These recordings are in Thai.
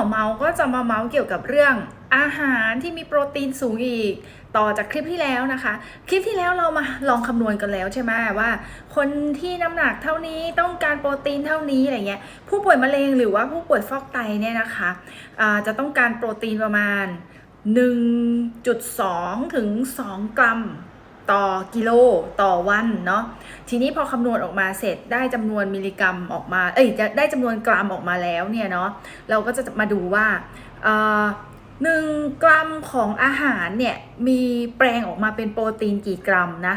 อเมาส์ก็จะมาเมาส์เกี่ยวกับเรื่องอาหารที่มีโปรตีนสูงอีก ต่อจากคลิปที่แล้วนะคะ คลิปที่แล้วเรามาลองคำนวณกันแล้วใช่ไหมว่า คนที่น้ำหนักเท่านี้ต้องการโปรตีนเท่านี้อะไรเงี้ยผู้ป่วยมะเร็งหรือว่าผู้ป่วยฟอกไตเนี่ยนะคะอ่าจะต้องการโปรตีนประมาณ 1.2 ถึง 2 กรัม ต่อกิโลต่อวันเนาะทีนี้พอคำนวณออกมาเสร็จได้จำนวนมิลลิกรัมออกมา เอ้ยจะได้จำนวนกรัมออกมาแล้วเนี่ยเนาะเราก็จะมาดูว่าหนึ่งกรัมของอาหารเนี่ยมีแปลงออกมาเป็นโปรตีนกี่กรัมนะ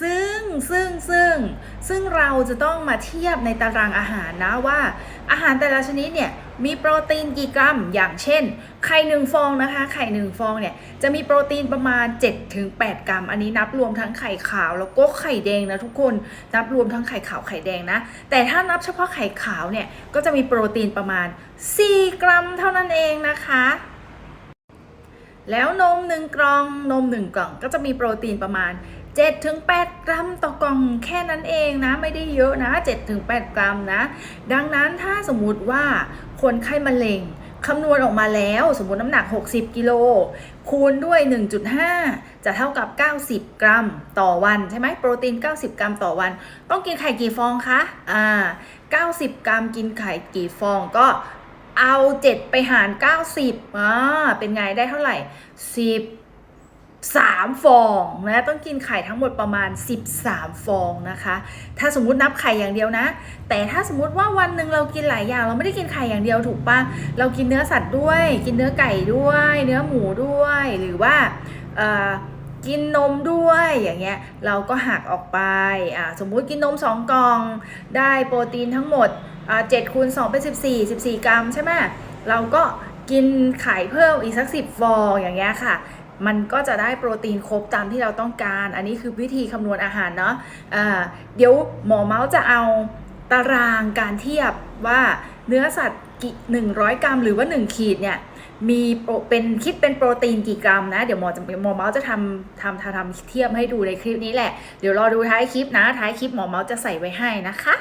ซึ่งซึ่งซึ่งซึ่งเราจะต้องมาเทียบในตารางอาหารนะว่า อาหารแต่ละชนิดเนี่ยมีโปรตีนกี่กรัม อย่างเช่น ไข่หนึ่งฟองนะคะ ไข่หนึ่งฟองเนี่ยจะมีโปรตีนประมาณ 7-8 กรัม อันนี้นับรวมทั้งไข่ขาวแล้วก็ไข่แดงนะทุกคนนับรวมทั้งไข่ขาวไข่แดงนะ แต่ถ้านับเฉพาะไข่ขาวเนี่ยก็จะมีโปรตีนประมาณ 4 กรัมเท่านั้นเองนะคะแล้วนม1กล่องนม1กล่องก็จะมีโปรตีนประมาณ 7-8กรัมต่อกล่องแค่นั้นเองนะไม่ได้เยอะนะ7-8กรัมนะ ดังนั้นถ้าสมมุติว่าคนไข้มะเร็งคำนวณออกมาแล้วสมมติน้ำหนัก 60 กิโลคูณด้วย 1.5 จะเท่ากับ 90 กรัมต่อวันใช่ไหมโปรตีน 90 กรัมต่อวัน ต้องกินไข่กี่ฟองคะอ่า90 กรัมกินไข่กี่ฟองก็เอา 7 ไปหาร 90อ่าเป็นไงได้เท่าไหร่ 10 สามฟองนะต้องกินไข่ทั้งหมดประมาณ 13 ฟองนะคะ ถ้าสมมุตินับไข่อย่างเดียวนะ แต่ถ้าสมมุติว่าวันหนึ่งเรากินหลายอย่าง เราไม่ได้กินไข่อย่างเดียวถูกปะเรากินเนื้อสัตว์ด้วย กินเนื้อไก่ด้วย เนื้อหมูด้วย หรือว่ากินนมด้วยอย่างเงี้ยเราก็หักออกไปอ่าสมมุติกินนม 2 กล่องได้โปรตีนทั้งหมดอ่า7คูณ2เป็น14 14กรัมใช่ไหมเราก็กินไข่เพิ่มอีกสัก10ฟองอย่างเงี้ยค่ะ มันก็จะได้โปรตีนครบตามที่เราต้องการ อันนี้คือวิธีคำนวณอาหารเนาะะเดี๋ยวหมอเมาส์จะเอาตารางการเทียบว่าเนื้อสัตว์กี่100กรัม หรือว่า 1 ขีดเนี่ยมีโปรเป็นคิดเป็นโปรตีนกี่กรัมนะ เดี๋ยวหมอจะหมอเมาส์จะทำทำทำทำเทียบให้ดูในคลิปนี้แหละ เดี๋ยวรอดูท้ายคลิปนะ ท้ายคลิปหมอเมาส์จะใส่ไว้ให้นะคะ